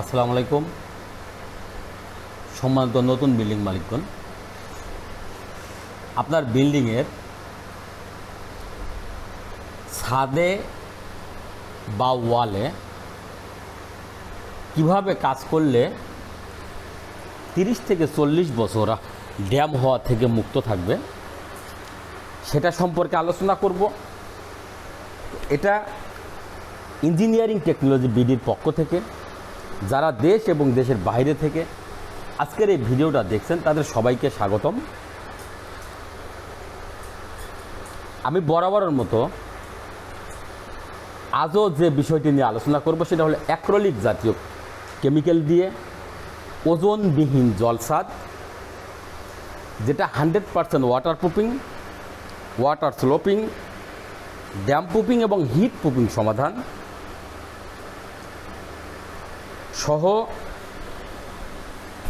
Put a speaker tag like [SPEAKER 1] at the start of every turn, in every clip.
[SPEAKER 1] আসসালামু আলাইকুম। সম্মানিত নতুন বিল্ডিং মালিকগণ, আপনার বিল্ডিংয়ের ছাদে বা ওয়ালে কীভাবে কাজ করলে তিরিশ থেকে চল্লিশ বছর ড্যাম হওয়া থেকে মুক্ত থাকবে, সেটা সম্পর্কে আলোচনা করব। এটা ইঞ্জিনিয়ারিং টেকনোলজি বিডির পক্ষ থেকে যারা দেশ এবং দেশের বাইরে থেকে আজকের এই ভিডিওটা দেখছেন, তাদের সবাইকে স্বাগতম। আমি বরাবরের মতো আজও যে বিষয়টি নিয়ে আলোচনা করব, সেটা হলো অ্যাক্রোলিক জাতীয় কেমিক্যাল দিয়ে ওজনবিহীন জলসাদ, যেটা hundred percent water proofing water sloping, damp proofing এবং হিট প্রুফিং সমাধান। সহ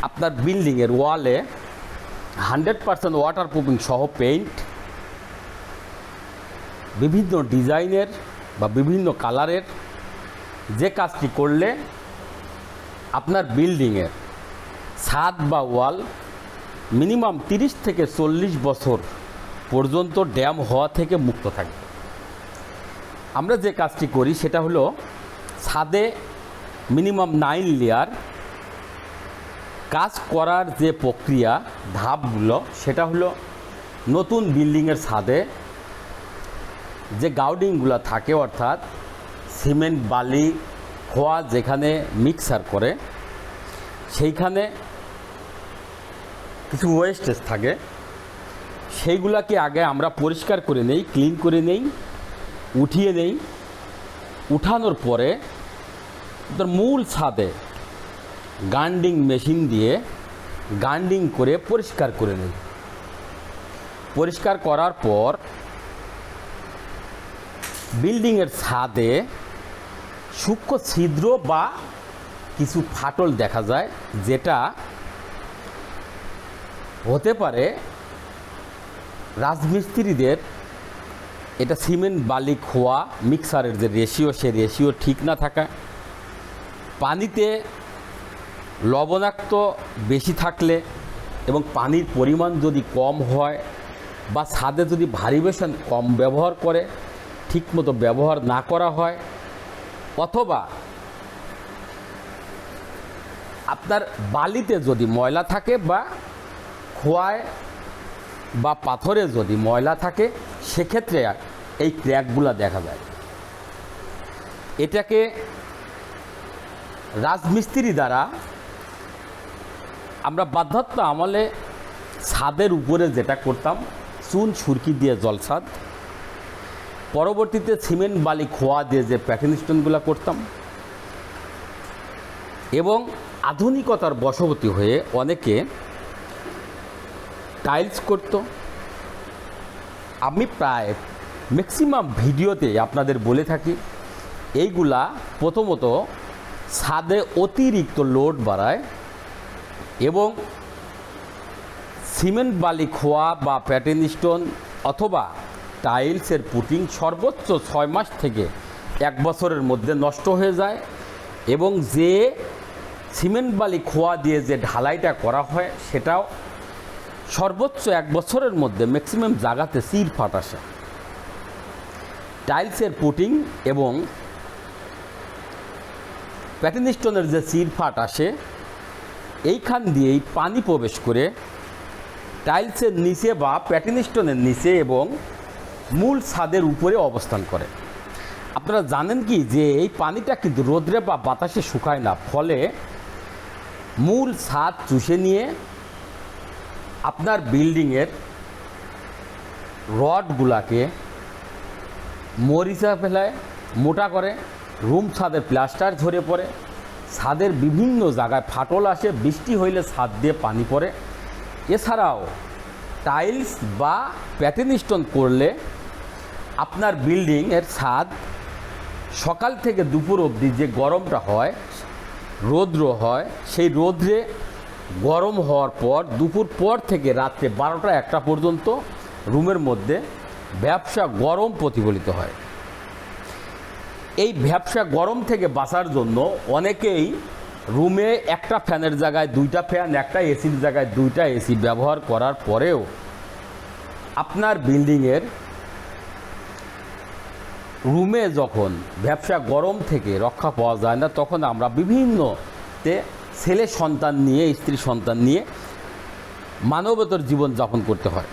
[SPEAKER 1] আপনার বিল্ডিংয়ের ওয়ালে হান্ড্রেড পারসেন্ট ওয়াটার প্রুফিং সহ পেইন্ট বিভিন্ন ডিজাইনের বা বিভিন্ন কালারের যে কাজটি করলে আপনার বিল্ডিংয়ের ছাদ বা ওয়াল মিনিমাম তিরিশ থেকে চল্লিশ বছর পর্যন্ত ড্যাম হওয়া থেকে মুক্ত থাকবে। আমরা যে কাজটি করি সেটা হলো ছাদে মিনিমাম নাইন লেয়ার কাজ করার যে প্রক্রিয়া, ধাপগুলো, সেটা হলো নতুন বিল্ডিংয়ের ছাদে যে গাউডিংগুলো থাকে, অর্থাৎ সিমেন্ট, বালি, খোয়া যেখানে মিক্সার করে, সেইখানে কিছু ওয়েস্টেজ থাকে। সেইগুলাকে আগে আমরা পরিষ্কার করে নেই, ক্লিন করে নেই, উঠিয়ে নেই। উঠানোর পরে তোর মূল ছাদে গান্ডিং মেশিন দিয়ে গান্ডিং করে পরিষ্কার করে নেই পরিষ্কার করার পর বিল্ডিংয়ের ছাদে সূক্ষ্ম ছিদ্র বা কিছু ফাটল দেখা যায়, যেটা হতে পারে রাজমিস্ত্রিদের এটা সিমেন্ট বালি খোয়া, মিক্সারের যে রেশিও, সে রেশিও ঠিক না থাকা পানিতে লবণাক্ত বেশি থাকলে এবং পানির পরিমাণ যদি কম হয় বা ছাদে যদি ভারী বেসন কম ব্যবহার করে, ঠিকমতো ব্যবহার না করা হয়, অথবা আপনার বালিতে যদি ময়লা থাকে বা খোয়ায় বা পাথরে যদি ময়লা থাকে, সেক্ষেত্রে এই ক্র্যাকগুলো দেখা যায়। এটাকে রাজমিস্ত্রি দ্বারা আমরা বাধ্যত্ব আমলে ছাদের উপরে যেটা করতাম, চুন, সুরকি দিয়ে জলসাদ পরবর্তীতে সিমেন্ট, বালি, খোয়া দিয়ে যে প্যাটার্ন স্টোনগুলো করতাম এবং আধুনিকতার বশবর্তী হয়ে অনেকে টাইলস করত। আমি প্রায় ম্যাক্সিমাম ভিডিওতে আপনাদের বলে থাকি, এইগুলা প্রথমত ছাদে অতিরিক্ত লোড বাড়ায় এবং সিমেন্ট, বালি, খোয়া বা প্যাটার্ন স্টোন অথবা টাইলসের পুটিং সর্বোচ্চ ছয় মাস থেকে এক বছরের মধ্যে নষ্ট হয়ে যায় এবং যে সিমেন্ট, বালি, খোয়া দিয়ে যে ঢালাইটা করা হয় সেটাও সর্বোচ্চ এক বছরের মধ্যে ম্যাক্সিমাম জায়গাতে সির ফাট আসে। টাইলসের পুটিং এবং প্যাটার্ন স্টোনের যে সির ফাট আসে, এইখান দিয়েই পানি প্রবেশ করে টাইলসের নিচে বা প্যাটার্ন স্টোনের নিচে এবং মূল ছাদের উপরে অবস্থান করে। আপনারা জানেন কি যে এই পানিটা কিন্তু রোদ্রে বা বাতাসে শুকায় না, ফলে মূল ছাদ চুষে নিয়ে আপনার বিল্ডিংয়ের রডগুলাকে মরিচা ফেলায়, মোটা করে রুম ছাদের প্লাস্টার ঝরে পড়ে। ছাদের বিভিন্ন জায়গায় ফাটল আসে, বৃষ্টি হইলে ছাদ দিয়ে পানি পড়ে। এছাড়াও টাইলস বা প্যাটার্ন স্টোন করলে আপনার বিল্ডিংয়ের ছাদ সকাল থেকে দুপুর অবধি যে গরমটা হয়, রৌদ্র হয়, সেই রৌদ্রে গরম হওয়ার পর, দুপুর পর থেকে রাত্রে বারোটা একটা পর্যন্ত রুমের মধ্যে ব্যবসা গরম প্রতিফলিত হয়। এই ব্যবসা গরম থেকে বাঁচার জন্য অনেকেই রুমে একটা ফ্যানের জায়গায় দুইটা ফ্যান, একটা এসির জায়গায় দুইটা এসি ব্যবহার করার পরেও আপনার বিল্ডিংয়ের রুমে যখন ব্যবসা গরম থেকে রক্ষা পাওয়া যায় না, তখন আমরা বিভিন্নতে ছেলে সন্তান নিয়ে, স্ত্রী সন্তান নিয়ে মানবতর জীবনযাপন করতে হয়।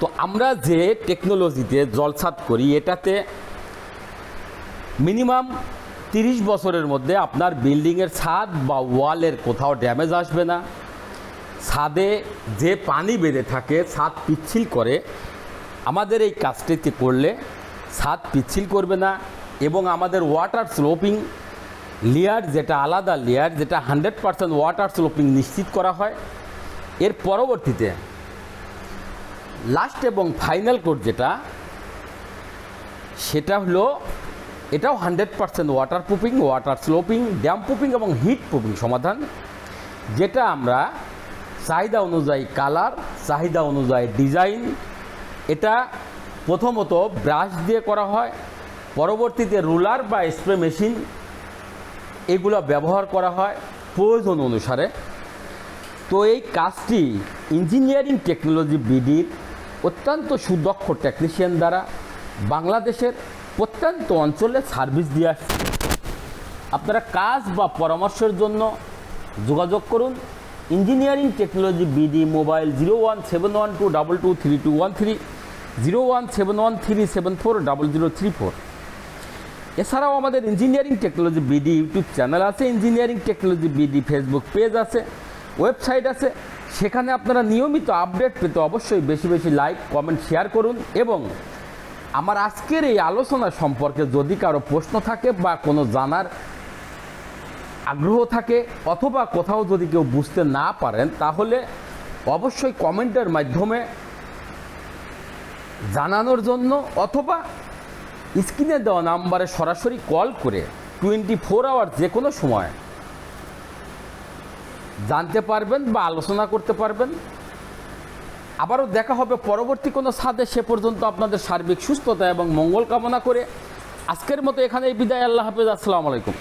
[SPEAKER 1] তো আমরা যে টেকনোলজিতে জলসাত করি, এটাতে মিনিমাম তিরিশ বছরের মধ্যে আপনার বিল্ডিংয়ের ছাদ বা ওয়ালের কোথাও ড্যামেজ আসবে না। ছাদে যে পানি বেঁধে থাকে, ছাদ পিচ্ছিল করে, আমাদের এই কাজটিতে করলে ছাদ পিচ্ছিল করবে না এবং আমাদের ওয়াটার স্লোপিং লেয়ার যেটা আলাদা লেয়ার যেটা হান্ড্রেড পারসেন্ট ওয়াটার স্লোপিং নিশ্চিত করা হয়। এর পরবর্তীতে লাস্ট এবং ফাইনাল কোড যেটা, সেটা হলো এটাও hundred percent water proofing water sloping damp proofing এবং হিট প্রুফিং সমাধান, যেটা আমরা চাহিদা অনুযায়ী কালার চাহিদা অনুযায়ী ডিজাইন এটা প্রথমত ব্রাশ দিয়ে করা হয়, পরবর্তীতে রুলার বা স্প্রে মেশিন এগুলো ব্যবহার করা হয় প্রয়োজন অনুসারে। তো এই কাজটি ইঞ্জিনিয়ারিং টেকনোলজি বিডির অত্যন্ত সুদক্ষ টেকনিশিয়ান দ্বারা বাংলাদেশের প্রত্যন্ত অঞ্চলে সার্ভিস দিয়ে আসছে। আপনারা কাজ বা পরামর্শের জন্য যোগাযোগ করুন। Engineering technology BD mobile zero one seven one two double two three two one three zero one seven one three seven four double zero three four এছাড়াও আমাদের engineering technology BD YouTube channel আছে engineering technology BD Facebook page আছে website আছে। সেখানে আপনারা নিয়মিত update পেতে অবশ্যই বেশি বেশি লাইক কমেন্ট শেয়ার করুন এবং আমার আজকের এই আলোচনা সম্পর্কে যদি কারও প্রশ্ন থাকে বা কোনো জানার আগ্রহ থাকে অথবা কোথাও যদি কেউ বুঝতে না পারেন, তাহলে অবশ্যই কমেন্টের মাধ্যমে জানানোর জন্য অথবা স্ক্রিনে দেওয়া নাম্বারে সরাসরি কল করে টোয়েন্টি ফোর আওয়ার যে কোনো সময় জানতে পারবেন বা আলোচনা করতে পারবেন। আবারও দেখা হবে পরবর্তী কোনো সাদে সে পর্যন্ত আপনাদের সার্বিক সুস্থতা এবং মঙ্গল কামনা করে আজকের মতো এখানেই বিদায়। আল্লাহ হাফেজ। আসসালামু আলাইকুম।